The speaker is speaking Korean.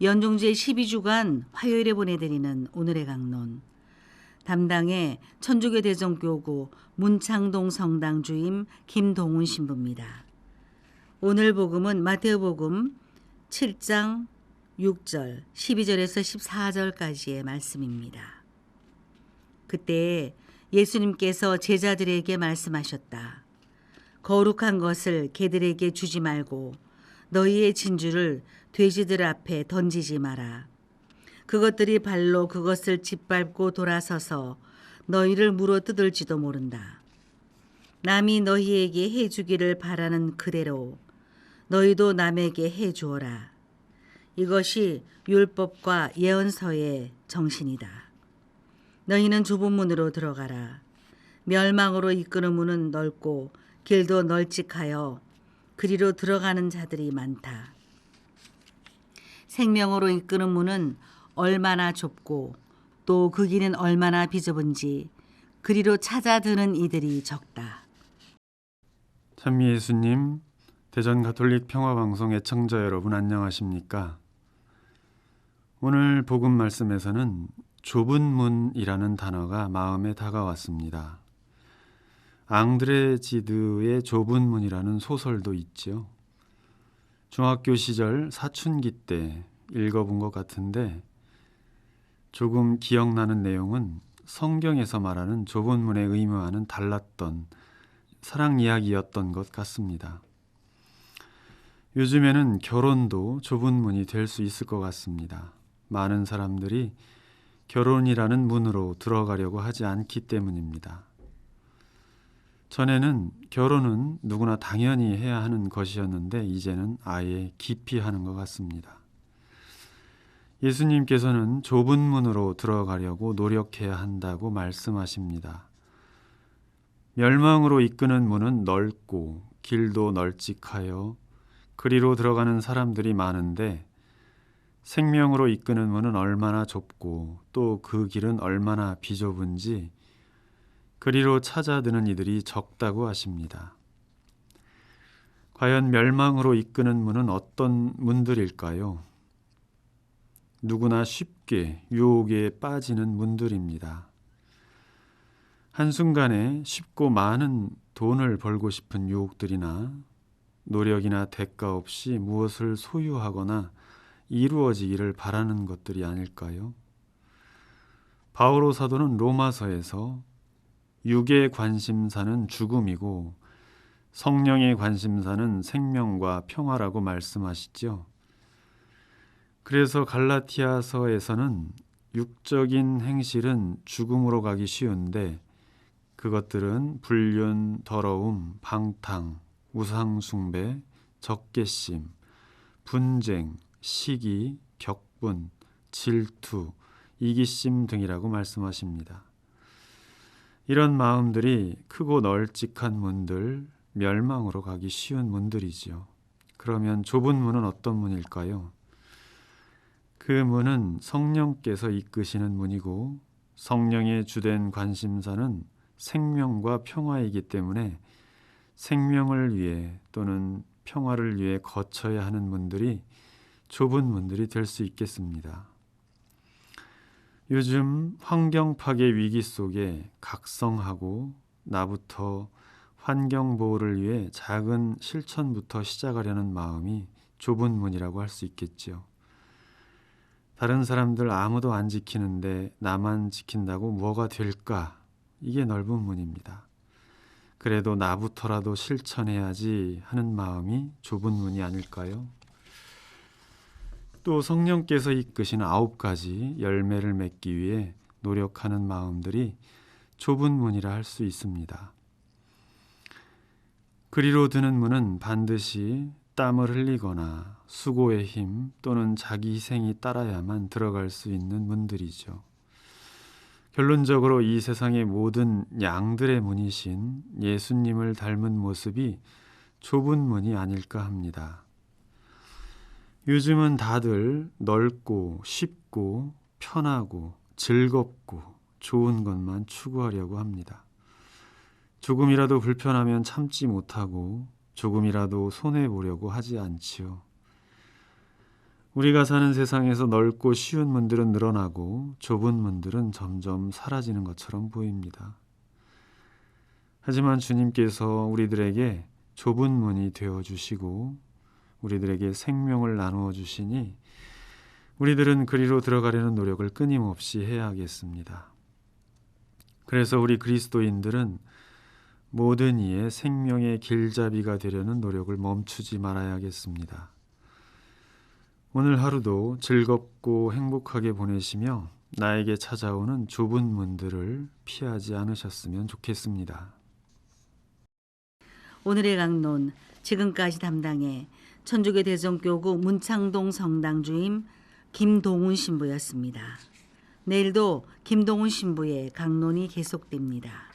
연종제 12주간 화요일에 보내드리는 오늘의 강론. 담당의 천주교 대전교구 문창동 성당 주임 김동훈 신부입니다. 오늘 복음은 마태복음 7장 6절, 12절에서 14절까지의 말씀입니다. 그때 예수님께서 제자들에게 말씀하셨다. 거룩한 것을 개들에게 주지 말고 너희의 진주를 돼지들 앞에 던지지 마라. 그것들이 발로 그것을 짓밟고 돌아서서 너희를 물어 뜯을지도 모른다. 남이 너희에게 해주기를 바라는 그대로 너희도 남에게 해주어라. 이것이 율법과 예언서의 정신이다. 너희는 좁은 문으로 들어가라. 멸망으로 이끄는 문은 넓고 길도 널찍하여 그리로 들어가는 자들이 많다. 생명으로 이끄는 문은 얼마나 좁고 또 그 길은 얼마나 비좁은지 그리로 찾아드는 이들이 적다. 찬미 예수님, 대전 가톨릭 평화방송 애청자 여러분 안녕하십니까? 오늘 복음 말씀에서는 좁은 문이라는 단어가 마음에 다가왔습니다. 앙드레 지드의 좁은 문이라는 소설도 있죠. 중학교 시절 사춘기 때 읽어본 것 같은데 조금 기억나는 내용은 성경에서 말하는 좁은 문의 의무와는 달랐던 사랑 이야기였던 것 같습니다. 요즘에는 결혼도 좁은 문이 될 수 있을 것 같습니다. 많은 사람들이 결혼이라는 문으로 들어가려고 하지 않기 때문입니다. 전에는 결혼은 누구나 당연히 해야 하는 것이었는데 이제는 아예 깊이 하는 것 같습니다. 예수님께서는 좁은 문으로 들어가려고 노력해야 한다고 말씀하십니다. 멸망으로 이끄는 문은 넓고 길도 널찍하여 그리로 들어가는 사람들이 많은데 생명으로 이끄는 문은 얼마나 좁고 또 그 길은 얼마나 비좁은지 그리로 찾아드는 이들이 적다고 하십니다. 과연 멸망으로 이끄는 문은 어떤 문들일까요? 누구나 쉽게 유혹에 빠지는 문들입니다. 한순간에 쉽고 많은 돈을 벌고 싶은 유혹들이나 노력이나 대가 없이 무엇을 소유하거나 이루어지기를 바라는 것들이 아닐까요? 바오로 사도는 로마서에서 육의 관심사는 죽음이고 성령의 관심사는 생명과 평화라고 말씀하시죠. 그래서 갈라티아서에서는 육적인 행실은 죽음으로 가기 쉬운데 그것들은 불륜, 더러움, 방탕, 우상숭배, 적개심, 분쟁, 시기, 격분, 질투, 이기심 등이라고 말씀하십니다. 이런 마음들이 크고 널찍한 문들, 멸망으로 가기 쉬운 문들이지요. 그러면 좁은 문은 어떤 문일까요? 그 문은 성령께서 이끄시는 문이고 성령의 주된 관심사는 생명과 평화이기 때문에 생명을 위해 또는 평화를 위해 거쳐야 하는 문들이 좁은 문들이 될 수 있겠습니다. 요즘 환경 파괴 위기 속에 각성하고 나부터 환경 보호를 위해 작은 실천부터 시작하려는 마음이 좁은 문이라고 할 수 있겠지요. 다른 사람들 아무도 안 지키는데 나만 지킨다고 뭐가 될까? 이게 넓은 문입니다. 그래도 나부터라도 실천해야지 하는 마음이 좁은 문이 아닐까요? 또 성령께서 이끄신 아홉 가지 열매를 맺기 위해 노력하는 마음들이 좁은 문이라 할 수 있습니다. 그리로 드는 문은 반드시 땀을 흘리거나 수고의 힘 또는 자기 희생이 따라야만 들어갈 수 있는 문들이죠. 결론적으로 이 세상의 모든 양들의 문이신 예수님을 닮은 모습이 좁은 문이 아닐까 합니다. 요즘은 다들 넓고 쉽고 편하고 즐겁고 좋은 것만 추구하려고 합니다. 조금이라도 불편하면 참지 못하고 조금이라도 손해 보려고 하지 않지요. 우리가 사는 세상에서 넓고 쉬운 문들은 늘어나고 좁은 문들은 점점 사라지는 것처럼 보입니다. 하지만 주님께서 우리들에게 좁은 문이 되어 주시고 우리들에게 생명을 나누어 주시니 우리들은 그리로 들어가려는 노력을 끊임없이 해야 하겠습니다. 그래서 우리 그리스도인들은 모든 이의 생명의 길잡이가 되려는 노력을 멈추지 말아야겠습니다. 오늘 하루도 즐겁고 행복하게 보내시며 나에게 찾아오는 좁은 문들을 피하지 않으셨으면 좋겠습니다. 오늘의 강론 지금까지 담당해 천주교 대성교구 문창동 성당 주임 김동훈 신부였습니다. 내일도 김동훈 신부의 강론이 계속됩니다.